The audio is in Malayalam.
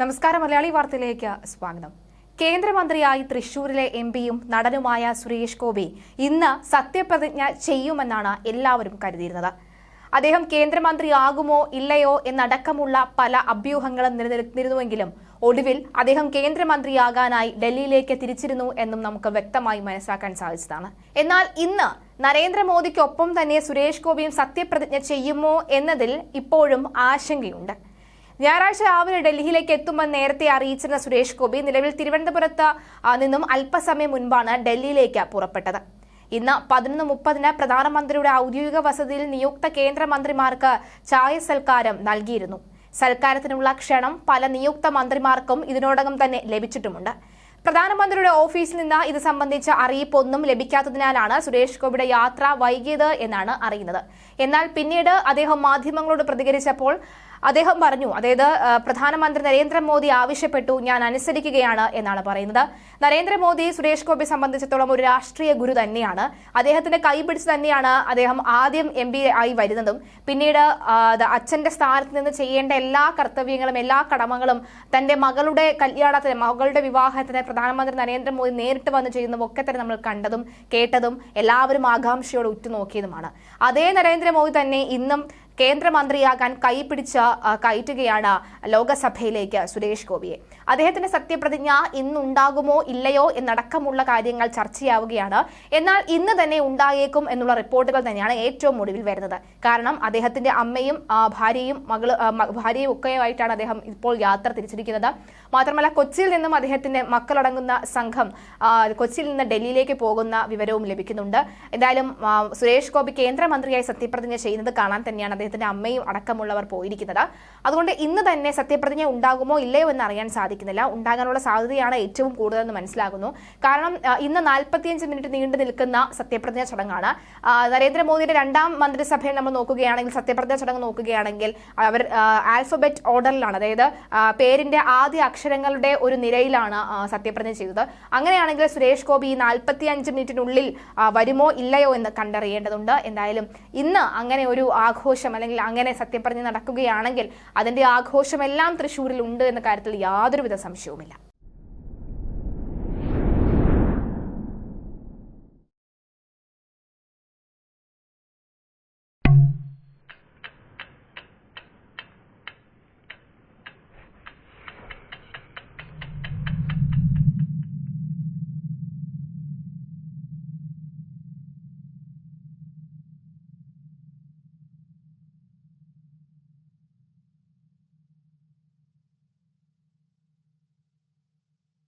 നമസ്കാരം മലയാളി വാർത്തയിലേക്ക് സ്വാഗതം. കേന്ദ്രമന്ത്രിയായി തൃശൂരിലെ എം പിയും നടനുമായ സുരേഷ് ഗോപി ഇന്ന് സത്യപ്രതിജ്ഞ ചെയ്യുമെന്നാണ് എല്ലാവരും കരുതിയിരുന്നത്. അദ്ദേഹം കേന്ദ്രമന്ത്രിയാകുമോ ഇല്ലയോ എന്നടക്കമുള്ള പല അഭ്യൂഹങ്ങളും നിലനിർത്തിരുന്നുവെങ്കിലും ഒടുവിൽ അദ്ദേഹം കേന്ദ്രമന്ത്രിയാകാനായി ഡൽഹിയിലേക്ക് തിരിച്ചിരുന്നു എന്നും നമുക്ക് വ്യക്തമായി മനസ്സിലാക്കാൻ സാധിച്ചതാണ്. എന്നാൽ ഇന്ന് നരേന്ദ്രമോദിക്കൊപ്പം തന്നെ സുരേഷ് ഗോപിയും സത്യപ്രതിജ്ഞ ചെയ്യുമോ എന്നതിൽ ഇപ്പോഴും ആശങ്കയുണ്ട്. ഞായറാഴ്ച രാവിലെ ഡൽഹിയിലേക്ക് എത്തുമെന്ന് നേരത്തെ അറിയിച്ചിരുന്ന സുരേഷ് ഗോപി നിലവിൽ തിരുവനന്തപുരത്ത് നിന്നും അല്പസമയം മുൻപാണ് ഡൽഹിയിലേക്ക് പുറപ്പെട്ടത്. ഇന്ന് പതിനൊന്ന് മുപ്പതിന് പ്രധാനമന്ത്രിയുടെ ഔദ്യോഗിക വസതിയിൽ നിയുക്ത കേന്ദ്രമന്ത്രിമാർക്ക് ചായ സൽക്കാരം നൽകിയിരുന്നു. സൽക്കാരത്തിനുള്ള ക്ഷണം പല നിയുക്ത മന്ത്രിമാർക്കും ഇതിനോടകം തന്നെ ലഭിച്ചിട്ടുമുണ്ട്. പ്രധാനമന്ത്രിയുടെ ഓഫീസിൽ നിന്ന് ഇത് സംബന്ധിച്ച അറിയിപ്പൊന്നും ലഭിക്കാത്തതിനാലാണ് സുരേഷ് ഗോപിയുടെ യാത്ര വൈകിയത് എന്നാണ് അറിയുന്നത്. എന്നാൽ പിന്നീട് അദ്ദേഹം മാധ്യമങ്ങളോട് പ്രതികരിച്ചപ്പോൾ അദ്ദേഹം പറഞ്ഞു അതായത് പ്രധാനമന്ത്രി നരേന്ദ്രമോദി ആവശ്യപ്പെട്ടു ഞാൻ അനുസരിക്കുകയാണ് എന്നാണ് പറയുന്നത്. നരേന്ദ്രമോദി സുരേഷ് ഗോപി സംബന്ധിച്ചിടത്തോളം ഒരു രാഷ്ട്രീയ ഗുരു തന്നെയാണ്. അദ്ദേഹത്തിന്റെ കൈപിടിച്ച് തന്നെയാണ് അദ്ദേഹം ആദ്യം എം ആയി വരുന്നതും. പിന്നീട് അച്ഛന്റെ സ്ഥാനത്ത് നിന്ന് ചെയ്യേണ്ട എല്ലാ കർത്തവ്യങ്ങളും എല്ലാ കടമകളും തന്റെ മകളുടെ കല്യാണത്തിന് മകളുടെ വിവാഹത്തിന് പ്രധാനമന്ത്രി നരേന്ദ്രമോദി നേരിട്ട് വന്ന് ചെയ്യുന്നതും ഒക്കെ തന്നെ നമ്മൾ കണ്ടതും കേട്ടതും എല്ലാവരും ആകാംക്ഷയോടെ ഉറ്റുനോക്കിയതുമാണ്. അതേ നരേന്ദ്രമോദി തന്നെ ഇന്നും കേന്ദ്രമന്ത്രിയാകാൻ കൈപിടിച്ച് കയറ്റുകയാണ് ലോകസഭയിലേക്ക് സുരേഷ് ഗോപിയെ. അദ്ദേഹത്തിന്റെ സത്യപ്രതിജ്ഞ ഇന്നുണ്ടാകുമോ ഇല്ലയോ എന്നടക്കമുള്ള കാര്യങ്ങൾ ചർച്ചയാവുകയാണ്. എന്നാൽ ഇന്ന് തന്നെ ഉണ്ടായേക്കും എന്നുള്ള റിപ്പോർട്ടുകൾ തന്നെയാണ് ഏറ്റവും ഒടുവിൽ വരുന്നത്. കാരണം അദ്ദേഹത്തിന്റെ അമ്മയും ഭാര്യയും മകൾ ഭാര്യയും ഒക്കെയായിട്ടാണ് അദ്ദേഹം ഇപ്പോൾ യാത്ര തിരിച്ചിരിക്കുന്നത്. മാത്രമല്ല കൊച്ചിയിൽ നിന്നും അദ്ദേഹത്തിന്റെ മക്കളടങ്ങുന്ന സംഘം കൊച്ചിയിൽ നിന്ന് ഡൽഹിയിലേക്ക് പോകുന്ന വിവരവും ലഭിക്കുന്നുണ്ട്. എന്തായാലും സുരേഷ് ഗോപി കേന്ദ്രമന്ത്രിയായി സത്യപ്രതിജ്ഞ ചെയ്യുന്നത് കാണാൻ തന്നെയാണ് അദ്ദേഹത്തിന്റെ അമ്മയും അടക്കമുള്ളവർ പോയിരിക്കുന്നത്. അതുകൊണ്ട് ഇന്ന് തന്നെ സത്യപ്രതിജ്ഞ ഉണ്ടാകുമോ ഇല്ലയോ എന്ന് അറിയാൻ സാധിക്കുന്നില്ല. ഉണ്ടാകാനുള്ള സാധ്യതയാണ് ഏറ്റവും കൂടുതലെന്ന് മനസ്സിലാകുന്നു. കാരണം ഇന്ന് നാൽപ്പത്തിയഞ്ച് മിനിറ്റ് നീണ്ടു നിൽക്കുന്ന സത്യപ്രതിജ്ഞ ചടങ്ങാണ്. നരേന്ദ്രമോദിയുടെ രണ്ടാം മന്ത്രിസഭയെ നമ്മൾ നോക്കുകയാണെങ്കിൽ സത്യപ്രതിജ്ഞ ചടങ്ങ് നോക്കുകയാണെങ്കിൽ അവർ ആൽഫബറ്റ് ഓർഡറിലാണ്. അതായത് പേരിന്റെ ആദ്യ അക്ഷരങ്ങളുടെ ഒരു നിരയിലാണ് സത്യപ്രതിജ്ഞ ചെയ്തത്. അങ്ങനെയാണെങ്കിൽ സുരേഷ് ഗോപി ഈ നാൽപ്പത്തി അഞ്ച് മിനിറ്റിനുള്ളിൽ വരുമോ ഇല്ലയോ എന്ന് കണ്ടറിയേണ്ടതുണ്ട്. എന്തായാലും ഇന്ന് അങ്ങനെ ഒരു ആഘോഷം അല്ലെങ്കിൽ അങ്ങനെ സത്യം പറഞ്ഞ് നടക്കുകയാണെങ്കിൽ അതിന്റെ ആഘോഷമെല്ലാം തൃശ്ശൂരിൽ ഉണ്ട് എന്ന കാര്യത്തിൽ യാതൊരുവിധ സംശയവുമില്ല.